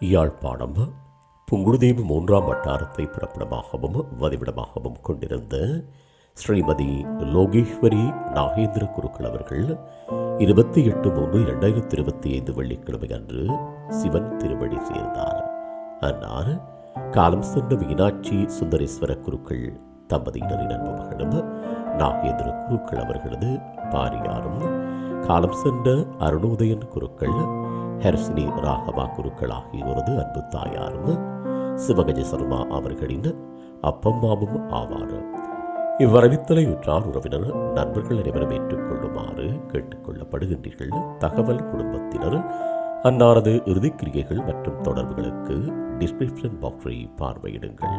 யாழ்ப்பாணம் புங்குடுதீவு மூன்றாம் வட்டாரத்தை பிறப்பிடமாகவும் வதிவிடமாகவும் கொண்டிருந்த ஸ்ரீமதி லோகேஸ்வரி நாகேந்திர குருக்கள் அவர்கள் இருபத்தி எட்டு மூன்று இரண்டாயிரத்தி இருபத்தி ஐந்து வெள்ளிக்கிழமை அன்று சிவன் திருவடி சேர்ந்தார். அன்னார் காலம் சென்ற மீனாட்சி சுந்தரேஸ்வர குருக்கள் தம்பதியினரின் அன்பு மகனும் நாகேந்திர குருக்கள் அவர்களது பாரியாரும் காலம் சென்ற அருணோதயன் குருக்கள் ஹெர்ஸ்னி ராகவா குருக்கள் ஆகியோரது அன்பு தாயாரும் சிவகஜ சர்மா அவர்களின் அப்பம்மாவும் ஆவார். இவ்வரவித்தலை உற்றார் உறவினர் நண்பர்கள் அனைவரும் ஏற்றுக்கொள்ளுமாறு கேட்டுக்கொள்ளப்படுகின்றீர்கள். தகவல் குடும்பத்தினர் அன்னாரது இறுதிக்கிரியைகள் மற்றும் தொடர்புகளுக்கு டிஸ்கிரிப்ஷன் பாக்ஸை பார்வையிடுங்கள்.